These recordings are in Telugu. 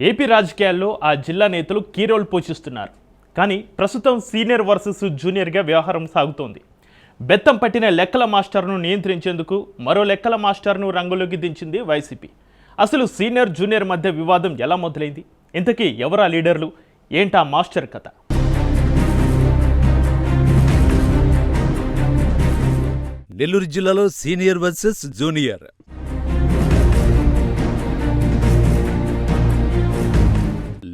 ఏపీ రాజకీయాల్లో ఆ జిల్లా నేతలు కీ రోల్ పోషిస్తున్నారు. కానీ ప్రస్తుతం సీనియర్ వర్సెస్ జూనియర్గా వ్యవహారం సాగుతోంది. బెత్తం పట్టిన లెక్కల మాస్టర్ను నియంత్రించేందుకు మరో లెక్కల మాస్టర్ను రంగులోకి దించింది వైసీపీ. అసలు సీనియర్ జూనియర్ మధ్య వివాదం ఎలా మొదలైంది? ఇంతకీ ఎవరా లీడర్లు? ఏంటా మాస్టర్ కథ? నెల్లూరు జిల్లాలో సీనియర్ వర్సెస్ జూనియర్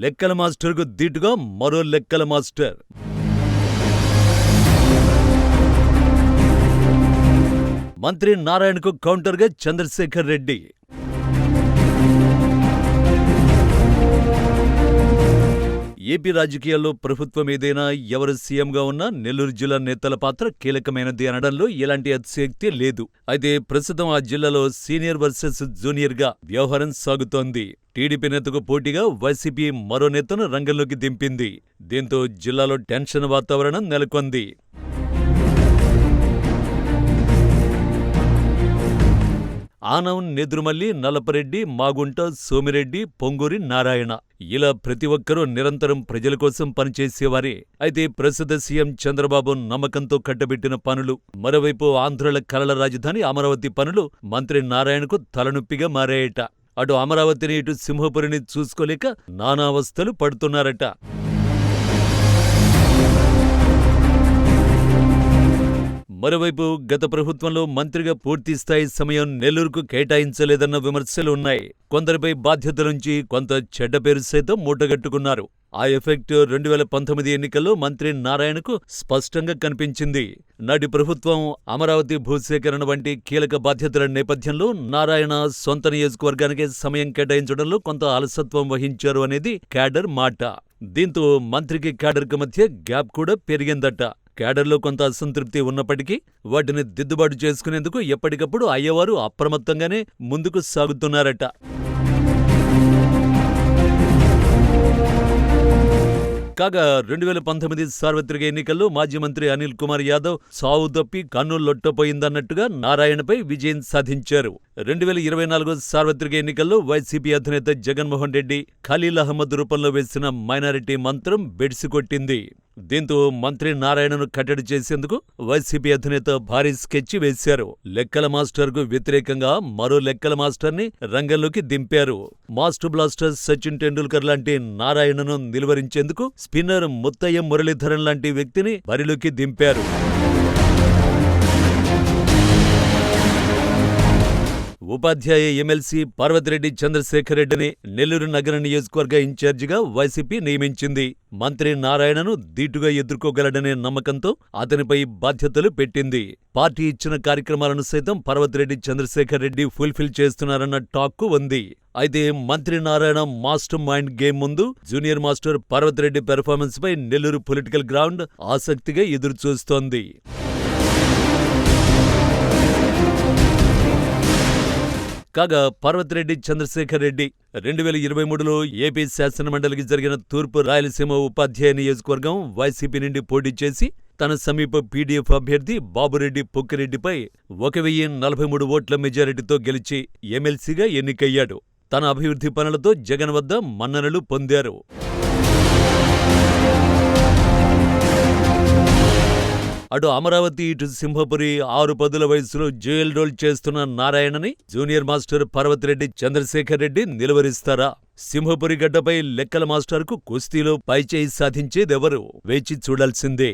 లెక్కల మాస్టర్కు దీటుగా మరో లెక్కల మాస్టర్. మంత్రి నారాయణకు కౌంటర్గా చంద్రశేఖర్ రెడ్డి. ఏపీ రాజకీయాల్లో ప్రభుత్వం ఏదైనా ఎవరు సీఎంగా ఉన్నా నెల్లూరు జిల్లా నేతల పాత్ర కీలకమైనది అనడంలో ఎలాంటి అతిశయోక్తి లేదు. అయితే ప్రస్తుతం ఆ జిల్లాలో సీనియర్ వర్సెస్ జూనియర్గా వ్యవహారం సాగుతోంది. టీడీపీ నేతకు పోటీగా వైసీపీ మరో నేతను రంగంలోకి దింపింది. దీంతో జిల్లాలో టెన్షన్ వాతావరణం నెలకొంది. ఆనం నెదురుమల్లి నలపరెడ్డి మాగుంట సోమిరెడ్డి పొంగూరి నారాయణ. ఇలా ప్రతి ఒక్కరూ నిరంతరం ప్రజల కోసం పనిచేసేవారే. అయితే ప్రస్తుత సీఎం చంద్రబాబు నమ్మకంతో కట్టబెట్టిన పనులు మరోవైపు ఆంధ్రుల కలల రాజధాని అమరావతి పనులు మంత్రి నారాయణకు తలనొప్పిగా మారాయట. అటు అమరావతిని ఇటు సింహపురిని చూసుకోలేక నానావస్థలు పడుతున్నారట. మరోవైపు గత ప్రభుత్వంలో మంత్రిగా పూర్తి స్థాయి సమయం నెల్లూరుకు కేటాయించలేదన్న విమర్శలు ఉన్నాయి. కొందరిపై బాధ్యత నుంచి కొంత చెడ్డ పేరు సైతం మూటగట్టుకున్నారు. ఆ ఎఫెక్ట్ రెండు వేల పంతొమ్మిది ఎన్నికల్లో మంత్రి నారాయణకు స్పష్టంగా కనిపించింది. నాటి ప్రభుత్వం అమరావతి భూసేకరణ వంటి కీలక బాధ్యతల నేపథ్యంలో నారాయణ సొంత నియోజకవర్గానికే సమయం కేటాయించడంలో కొంత అలసత్వం వహించారు అనేది క్యాడర్ మాట. దీంతో మంత్రికి క్యాడర్కి మధ్య గ్యాప్ కూడా పెరిగిందట. క్యాడర్లో కొంత అసంతృప్తి ఉన్నప్పటికీ వాటిని దిద్దుబాటు చేసుకునేందుకు ఎప్పటికప్పుడు అయ్యవారు అప్రమత్తంగానే ముందుకు సాగుతున్నారట. కాగా రెండు వేల పంతొమ్మిది సార్వత్రిక ఎన్నికల్లో మాజీ మంత్రి అనిల్ కుమార్ యాదవ్ సావు తప్పి లొట్టపోయిందన్నట్టుగా నారాయణపై విజయం సాధించారు. రెండు వేల ఇరవై నాలుగు సార్వత్రిక ఎన్నికల్లో వైసీపీ అధినేత జగన్మోహన్ రెడ్డి ఖలీల్ అహ్మద్ రూపంలో వేసిన మైనారిటీ మంత్రం బెడిసికొట్టింది దీంతో మంత్రి నారాయణను కట్టడి చేసేందుకు వైసీపీ అధినేత భారీ స్కెచ్ వేశారు. లెక్కల మాస్టర్కు వ్యతిరేకంగా మరో లెక్కల మాస్టర్ని రంగంలోకి దింపారు. మాస్టర్ బ్లాస్టర్ సచిన్ టెండూల్కర్ లాంటి నారాయణను నిలువరించేందుకు స్పిన్నర్ ముత్తయ్య మురళీధరన్ లాంటి వ్యక్తిని బరిలోకి దింపారు. ఉపాధ్యాయ ఎమ్మెల్సీ పార్వతిరెడ్డి చంద్రశేఖర్ రెడ్డిని నెల్లూరు నగర నియోజకవర్గ ఇన్ఛార్జిగా వైసీపీ నియమించింది. మంత్రి నారాయణను దీటుగా ఎదుర్కోగలడనే నమ్మకంతో అతనిపై బాధ్యతలు పెట్టింది. పార్టీ ఇచ్చిన కార్యక్రమాలను సైతం పార్వతిరెడ్డి చంద్రశేఖర్ రెడ్డి ఫుల్ఫిల్ చేస్తున్నారన్న టాక్కు ఉంది. అయితే మంత్రి నారాయణ మాస్టర్ మైండ్ గేమ్ ముందు జూనియర్ మాస్టర్ పార్వతిరెడ్డి పెర్ఫార్మెన్స్ పై నెల్లూరు పొలిటికల్ గ్రౌండ్ ఆసక్తిగా ఎదురుచూస్తోంది. కాగా పర్వతిరెడ్డి చంద్రశేఖర్ రెడ్డి రెండు వేల ఇరవై మూడులో ఏపీ శాసనమండలికి జరిగిన తూర్పు రాయలసీమ ఉపాధ్యాయ నియోజకవర్గం వైసీపీ నుండి పోటీ చేసి తన సమీప పీడీఎఫ్ అభ్యర్థి బాబురెడ్డి పొక్కిరెడ్డిపై ఒక వెయ్యి నలభై మూడు ఓట్ల మెజారిటీతో గెలిచి ఎమ్మెల్సీగా ఎన్నికయ్యాడు. తన అభివృద్ధి పనులతో జగన్ వద్ద మన్ననలు పొందారు. అటు అమరావతి ఇటు సింహపురి ఆరు పదుల వయసులో జైల్ రోల్ చేస్తున్న నారాయణని జూనియర్ మాస్టర్ పర్వతిరెడ్డి చంద్రశేఖర్ రెడ్డి నిలువరిస్తారా? సింహపురి గడ్డపై లెక్కల మాస్టర్కు కుస్తీలో పైచేయి సాధించేదెవరు? వేచి చూడాల్సిందే.